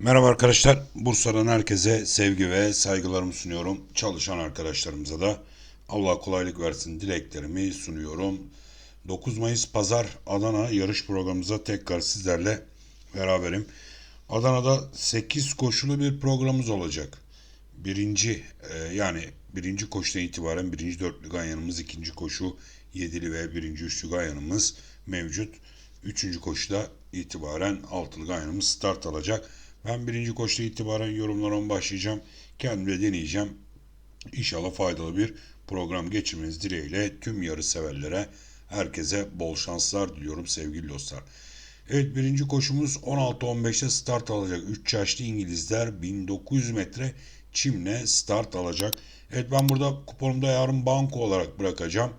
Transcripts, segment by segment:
Merhaba arkadaşlar. Bursa'dan herkese sevgi ve saygılarımı sunuyorum. Çalışan arkadaşlarımıza da Allah kolaylık versin dileklerimi sunuyorum. 9 Mayıs Pazar Adana yarış programımıza tekrar sizlerle beraberim. Adana'da 8 koşulu bir programımız olacak. Birinci e, yani birinci koşudan itibaren birinci dörtlü ganyanımız, ikinci koşu yedili ve birinci üçlü ganyanımız mevcut. Üçüncü koşuda itibaren altılı ganyanımız start alacak. Ben birinci koşuda itibaren yorumlarıma başlayacağım. Kendim de deneyeceğim. İnşallah faydalı bir program geçirmeniz dileğiyle tüm yarış severlere herkese bol şanslar diliyorum sevgili dostlar. Evet birinci koşumuz 16-15'te start alacak. 3 yaşlı İngilizler 1900 metre çimle start alacak. Evet ben burada kuponumda yarın banko olarak bırakacağım.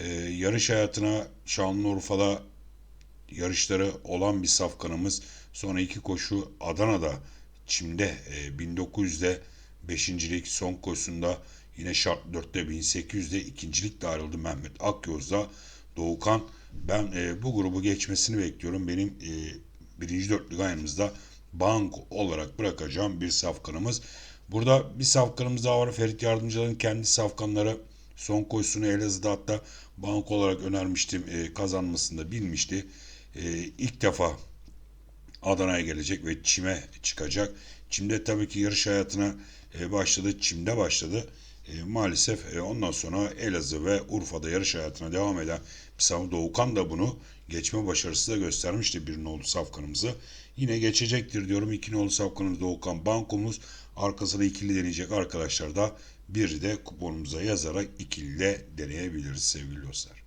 Ee, yarış hayatına Şanlıurfa'da yarışları olan bir safkanımız. Sonra iki koşu Adana'da Çim'de e, 1900'de beşincilik son koşusunda yine şart 4'te 1800'de ikincilik de ayrıldı Mehmet Akyoz'da Doğukan. Ben e, bu grubu geçmesini bekliyorum. Benim e, birinci dörtlü gayanımızda bank olarak bırakacağım bir safkanımız. Burada bir safkanımız daha var. Ferit Yardımcıların kendi safkanları son koşusunu Elazığ'da hatta bank olarak önermiştim. E, kazanmasını bilmişti. E, ilk defa Adana'ya gelecek ve Çim'e çıkacak. Çim'de tabii ki yarış hayatına e, başladı. Çim'de başladı. E, maalesef e, ondan sonra Elazığ ve Urfa'da yarış hayatına devam eden Misafir Doğukan da bunu geçme başarısı da göstermişti bir nolu safkanımızı. Yine geçecektir diyorum. İki nolu safkanımız Doğukan bankomuz. Arkasına ikili deneyecek arkadaşlar da bir de kuponumuza yazarak ikili de deneyebiliriz sevgili dostlar.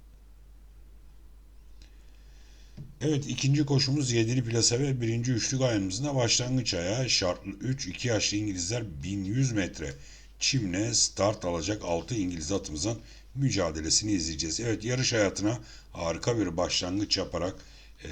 Evet ikinci koşumuz yedili plase ve birinci üçlü gayanımızın da başlangıç ayağı şartlı 3 2 yaşlı İngilizler 1100 metre çimle start alacak 6 İngiliz atımızın mücadelesini izleyeceğiz. Evet yarış hayatına harika bir başlangıç yaparak e,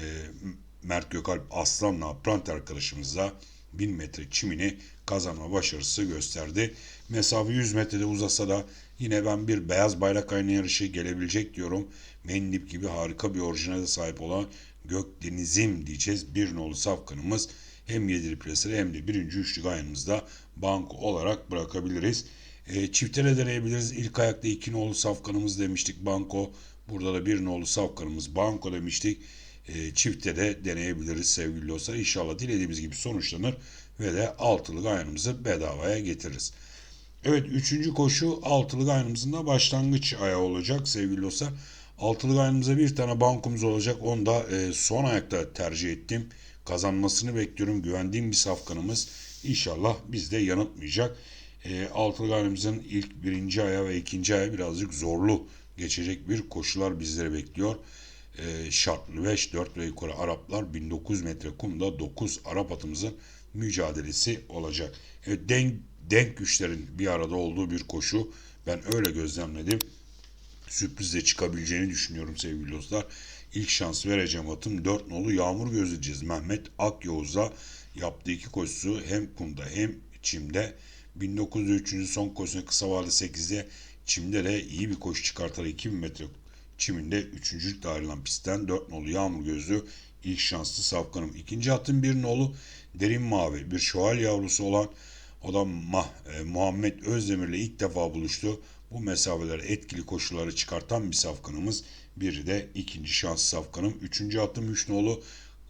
Mert Gökalp Aslan'la Aprant arkadaşımızla 1000 metre çimini kazanma başarısı gösterdi. Mesafe 100 metrede uzasa da yine ben bir beyaz bayrak aynı yarışı gelebilecek diyorum. Mendip gibi harika bir orijinale sahip olan Gökdenizim diyeceğiz. Bir nolu safkanımız hem yedili plasere hem de birinci üçlü gayanımızda banko olarak bırakabiliriz. E, çiftele deneyebiliriz. İlk ayakta iki nolu safkanımız demiştik banko. Burada da bir nolu safkanımız banko demiştik. E, çifte de deneyebiliriz sevgili dostlar. İnşallah dilediğimiz gibi sonuçlanır ve de altılı gayanımızı bedavaya getiririz. Evet üçüncü koşu altılı gayanımızın da başlangıç ayağı olacak sevgili dostlar. Altılı gayanımıza bir tane bankumuz olacak. Onu da e, son ayakta tercih ettim. Kazanmasını bekliyorum. Güvendiğim bir safkanımız. İnşallah bizde yanıltmayacak. E, altılı gayanımızın ilk birinci aya ve ikinci aya birazcık zorlu geçecek bir koşular bizleri bekliyor. E, şartlı 5, 4 ve yukarı Araplar 1900 metre kumda 9 Arap atımızın mücadelesi olacak. Evet, denk, denk güçlerin bir arada olduğu bir koşu. Ben öyle gözlemledim sürprizle çıkabileceğini düşünüyorum sevgili dostlar. İlk şans vereceğim atım 4 nolu Yağmur gözleyeceğiz. Mehmet Akyavuz'a yaptığı iki koşusu hem kumda hem çimde 1903. son koşusunda kısa vadede 8'de çimde de iyi bir koşu çıkartarak 2000 metre çiminde 3. ayrılan pistten 4 nolu Yağmur gözlü ilk şanslı safkanım. İkinci atım bir nolu derin mavi bir şoval yavrusu olan o da Mah, e, Muhammed Özdemir'le ilk defa buluştu. Bu mesafelere etkili koşulları çıkartan bir safkanımız. Biri de ikinci şans safkanım. Üçüncü attım üç nolu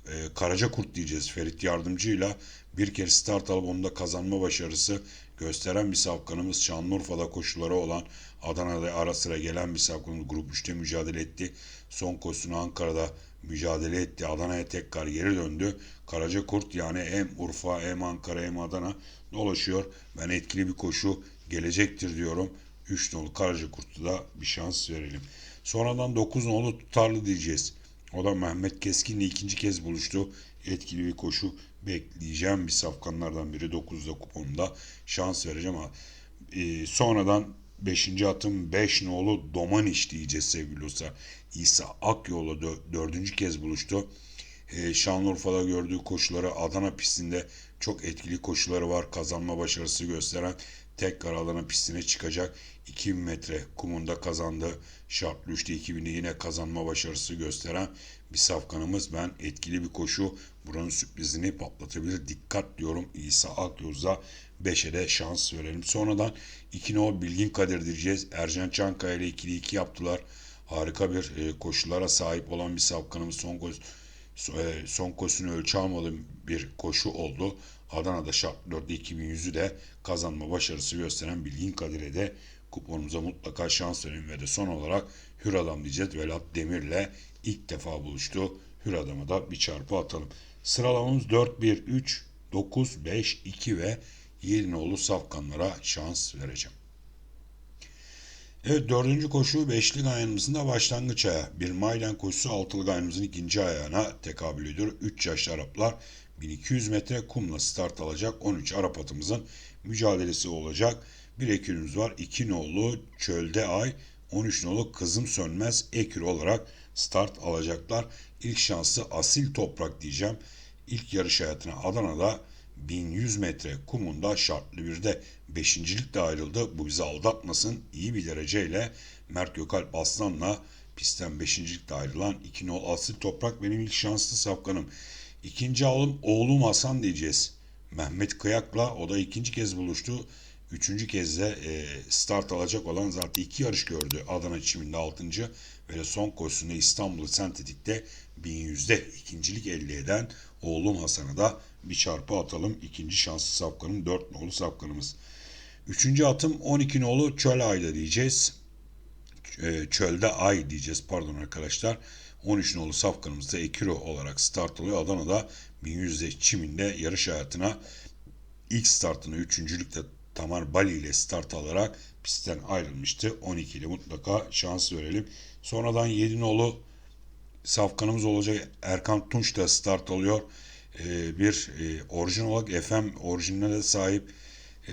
e, Karaca Kurt diyeceğiz Ferit Yardımcı'yla. Bir kere start alıp onu da kazanma başarısı gösteren bir safkanımız. Şanlıurfa'da koşuları olan Adana'da ara sıra gelen safkanımız. Grup 3'te mücadele etti. Son koşusunu Ankara'da mücadele etti. Adana'ya tekrar geri döndü. Karaca Kurt yani hem Urfa hem Ankara hem Adana dolaşıyor. Ben etkili bir koşu gelecektir diyorum. 3 nolu Karaca Kurt'u da bir şans verelim. Sonradan 9 nolu tutarlı diyeceğiz. O da Mehmet Keskin'le ikinci kez buluştu. Etkili bir koşu bekleyeceğim bir safkanlardan biri 9'da kuponda şans vereceğim ama e, sonradan 5. atım 5 nolu Domaniş diyeceğiz sevgili dostlar. İsa Akyol'la 4. kez buluştu. E, Şanlıurfa'da gördüğü koşuları Adana pistinde çok etkili koşuları var. Kazanma başarısı gösteren tekrar Adana pistine çıkacak. 2000 metre kumunda kazandı. Şartlı 3'te 2000'de yine kazanma başarısı gösteren bir safkanımız. Ben etkili bir koşu buranın sürprizini patlatabilir. Dikkat diyorum İsa Akyoz'a 5'e de şans verelim. Sonradan 2 no Bilgin Kadir diyeceğiz. Ercan Çankaya ile 2'li 2 yaptılar. Harika bir e, koşulara sahip olan bir safkanımız son koş, e, son koşusunu ölçü almalı bir koşu oldu. Adana'da şart 4'te 2100'ü de kazanma başarısı gösteren Bilgin Kadir'e de kuponumuza mutlaka şans verin ve de son olarak Hür Adam diyeceğiz. Velat Demir'le ilk defa buluştu. Hür Adam'a da bir çarpı atalım. Sıralamamız 4, 1, 3, 9, 5, 2 ve 7 nolu safkanlara şans vereceğim. Evet dördüncü koşu beşli ayağımızın da başlangıç ayağı. Bir maylen koşusu altılı ayağımızın ikinci ayağına tekabül ediyor. 3 yaşlı Araplar 1200 metre kumla start alacak. 13 Arap atımızın mücadelesi olacak. Bir ekürümüz var. 2 nolu Çölde Ay, 13 nolu Kızım Sönmez ekür olarak start alacaklar. İlk şansı Asil Toprak diyeceğim. İlk yarış hayatına Adana'da 1100 metre kumunda şartlı bir de beşincilikle ayrıldı. Bu bizi aldatmasın. İyi bir dereceyle Mert Gökalp Aslan'la pistten beşincilikle ayrılan 2 nol Asil Toprak benim ilk şanslı safkanım. İkinci alım oğlum Hasan diyeceğiz. Mehmet Kıyak'la o da ikinci kez buluştu. Üçüncü kez de e, start alacak olan zaten iki yarış gördü. Adana çiminde altıncı ve de son koşusunda İstanbul Sentetik'te 1100'de ikincilik elde eden oğlum Hasan'a da bir çarpı atalım. İkinci şanslı safkanım 4 nolu safkanımız. Üçüncü atım 12 nolu Çöl Ayda diyeceğiz. E, çölde Ay diyeceğiz pardon arkadaşlar. 13 nolu safkanımızda Ekiro olarak start alıyor. Adana'da 1100'de çiminde yarış hayatına ilk startını üçüncülükte Tamar Bali ile start alarak pistten ayrılmıştı. 12 ile mutlaka şans verelim. Sonradan 7 nolu safkanımız olacak. Erkan Tunç da start alıyor. Ee, bir e, orijinal olarak FM orijinaline sahip e,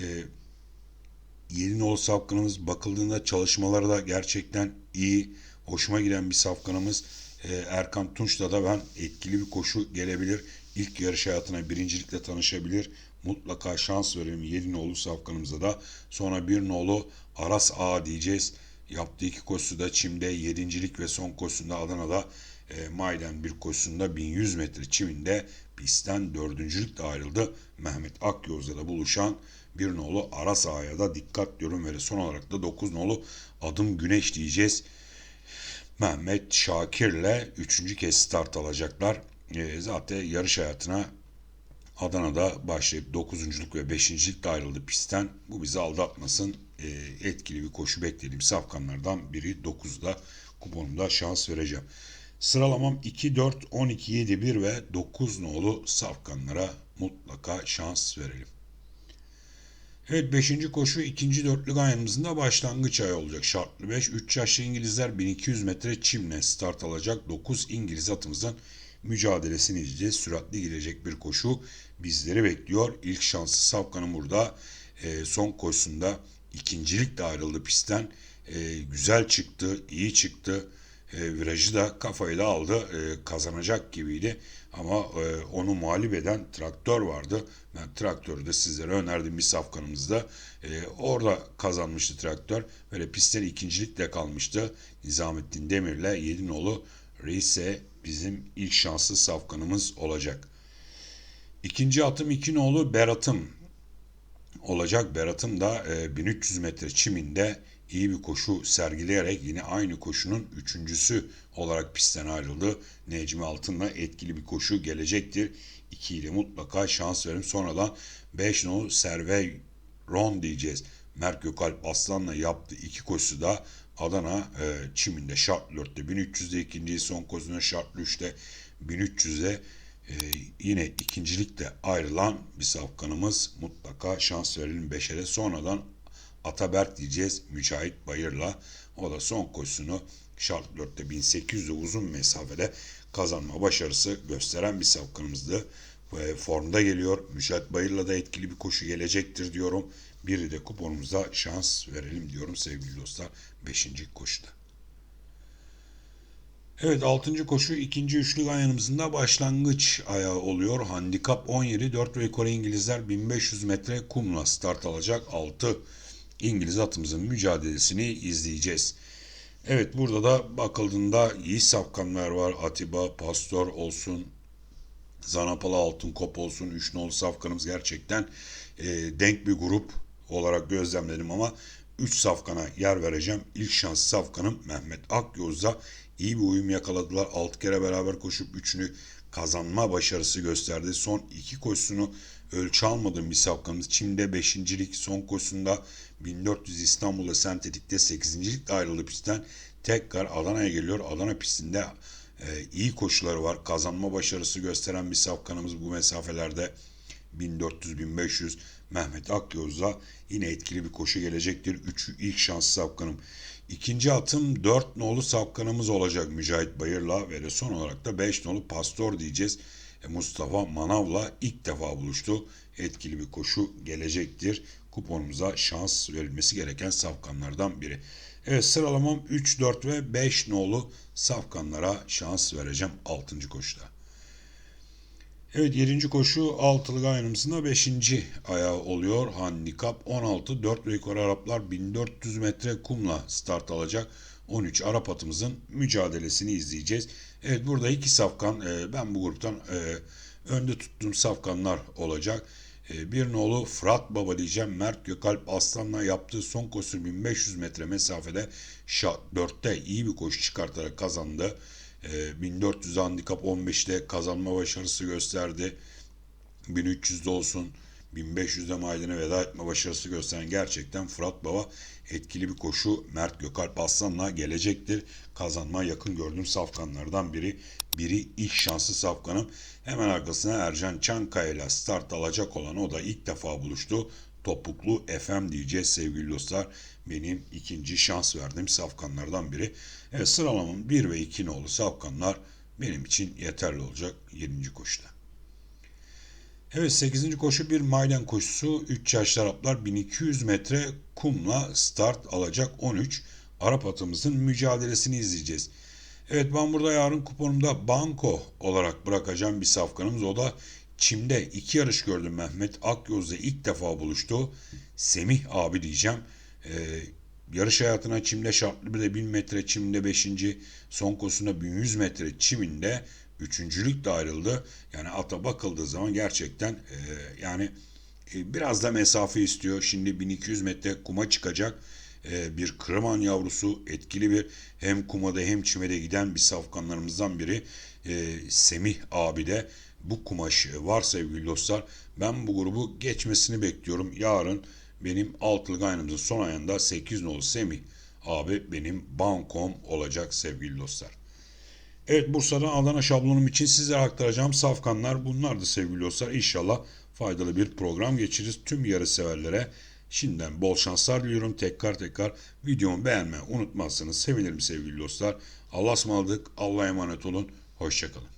7 nolu safkanımız bakıldığında çalışmaları da gerçekten iyi. Hoşuma giden bir safkanımız. Ee, Erkan Tunç'la da ben etkili bir koşu gelebilir. İlk yarış hayatına birincilikle tanışabilir mutlaka şans verelim 7 nolu safkanımıza da. Sonra bir nolu Aras A diyeceğiz. Yaptığı iki koşusu da çimde yedincilik ve son koşusunda Adana'da e, Mayden bir koşusunda 1100 metre çiminde pistten dördüncülükle ayrıldı. Mehmet Akyoz'la da buluşan bir nolu Aras A'ya da dikkat diyorum ve son olarak da 9 nolu Adım Güneş diyeceğiz. Mehmet Şakir'le üçüncü kez start alacaklar. E, zaten yarış hayatına Adana'da başlayıp 9. ve 5. ayrıldı pistten. Bu bizi aldatmasın. E, etkili bir koşu beklediğim safkanlardan biri 9'da kuponumda şans vereceğim. Sıralamam 2, 4, 12, 7, 1 ve 9 nolu safkanlara mutlaka şans verelim. Evet 5. koşu 2. dörtlük ayımızın da başlangıç ayı olacak. Şartlı 5. 3 yaşlı İngilizler 1200 metre çimle start alacak. 9 İngiliz atımızdan mücadelesini izleyeceğiz. Süratli girecek bir koşu bizleri bekliyor. İlk şansı Safkan'ın burada e, son koşusunda ikincilikle ayrıldı pistten. E, güzel çıktı, iyi çıktı. E, virajı da kafayla aldı. E, kazanacak gibiydi. Ama e, onu mağlup eden traktör vardı. Ben traktörü de sizlere önerdim bir safkanımızda. E, orada kazanmıştı traktör. Böyle pistten ikincilikle kalmıştı. Nizamettin Demir'le Yedinoğlu Reis'e bizim ilk şanslı safkanımız olacak. İkinci atım iki nolu Berat'ım olacak. Berat'ım da e, 1300 metre çiminde iyi bir koşu sergileyerek yine aynı koşunun üçüncüsü olarak pistten ayrıldı. Necmi Altın'la etkili bir koşu gelecektir. 2 ile mutlaka şans verim. Sonradan 5 nolu Servey Ron diyeceğiz. Mert Gökalp Aslan'la yaptığı iki koşusu da Adana e, çiminde şartlı 4'te 1300'de ikinci son koşusunda şartlı 3'te 1300'de e, yine ikincilikte ayrılan bir safkanımız mutlaka şans verelim 5'e sonradan Ataberk diyeceğiz Mücahit Bayır'la o da son koşusunu şartlı 4'te 1800'de uzun mesafede kazanma başarısı gösteren bir safkanımızdı. Ve formda geliyor. Mücahit Bayır'la da etkili bir koşu gelecektir diyorum. Biri de kuponumuza şans verelim diyorum sevgili dostlar. Beşinci koşuda. Evet 6. koşu ikinci üçlü ayağımızın da başlangıç ayağı oluyor. Handikap 17 4 ve Kore İngilizler 1500 metre kumla start alacak 6 İngiliz atımızın mücadelesini izleyeceğiz. Evet burada da bakıldığında iyi safkanlar var. Atiba, Pastor olsun, Zanapalı Altın Kop olsun. Üç nolu safkanımız gerçekten e, denk bir grup olarak gözlemledim ama 3 safkana yer vereceğim. İlk şans safkanım Mehmet Akyoz'da iyi bir uyum yakaladılar. 6 kere beraber koşup üçünü kazanma başarısı gösterdi. Son iki koşusunu ölçü almadığım bir safkanımız. Çim'de 5. lig son koşusunda 1400 İstanbul'da sentetikte 8. ligde ayrıldı pistten. Tekrar Adana'ya geliyor. Adana pistinde e, iyi koşuları var. Kazanma başarısı gösteren bir safkanımız bu mesafelerde 1400-1500 Mehmet Akyoz'la yine etkili bir koşu gelecektir. Üçü ilk şans safkanım. İkinci atım 4 nolu safkanımız olacak Mücahit Bayır'la ve de son olarak da 5 nolu Pastor diyeceğiz. E, Mustafa Manav'la ilk defa buluştu. Etkili bir koşu gelecektir. Kuponumuza şans verilmesi gereken safkanlardan biri. Evet sıralamam 3, 4 ve 5 nolu safkanlara şans vereceğim 6. koşuda. Evet 7. koşu altılı aynımızın 5. ayağı oluyor. Handikap 16. 4 ve yukarı Araplar 1400 metre kumla start alacak. 13 Arap atımızın mücadelesini izleyeceğiz. Evet burada iki safkan e, ben bu gruptan e, önde tuttuğum safkanlar olacak. E, bir nolu Fırat Baba diyeceğim. Mert Gökalp Aslan'la yaptığı son koşu 1500 metre mesafede 4'te iyi bir koşu çıkartarak kazandı. 1400 handikap 15'te kazanma başarısı gösterdi. 1300'de olsun 1500'de maydene veda etme başarısı gösteren gerçekten Fırat Baba etkili bir koşu Mert Gökalp Aslan'la gelecektir. Kazanma yakın gördüğüm safkanlardan biri. Biri ilk şanslı safkanım. Hemen arkasına Ercan Çankaya ile start alacak olan o da ilk defa buluştu. Topuklu FM diyeceğiz sevgili dostlar. Benim ikinci şans verdiğim safkanlardan biri. Evet sıralamam 1 ve 2 nolu safkanlar benim için yeterli olacak 7. koşuda. Evet 8. koşu bir maiden koşusu. 3 yaşlı Araplar 1200 metre kumla start alacak 13 Arap atımızın mücadelesini izleyeceğiz. Evet ben burada yarın kuponumda banko olarak bırakacağım bir safkanımız. O da Çim'de iki yarış gördüm Mehmet Akyoz'da ilk defa buluştu. Semih abi diyeceğim. Ee, yarış hayatına Çim'de şartlı bir de 1000 metre Çim'de 5. son koşusunda 1100 metre Çim'inde üçüncülükle ayrıldı. Yani ata bakıldığı zaman gerçekten e, yani e, biraz da mesafe istiyor. Şimdi 1200 metre kuma çıkacak e, bir kırman yavrusu etkili bir hem kumada hem çimede giden bir safkanlarımızdan biri e, Semih abi de bu kumaş var sevgili dostlar. Ben bu grubu geçmesini bekliyorum. Yarın benim altılı gaynımızın son ayında 8 nolu Semih abi benim bankom olacak sevgili dostlar. Evet Bursa'dan Adana şablonum için sizlere aktaracağım safkanlar bunlardı sevgili dostlar. İnşallah faydalı bir program geçiririz tüm yarı severlere. Şimdiden bol şanslar diliyorum. Tekrar tekrar videomu beğenmeyi unutmazsanız sevinirim sevgili dostlar. Allah'a ısmarladık. Allah'a emanet olun. Hoşçakalın.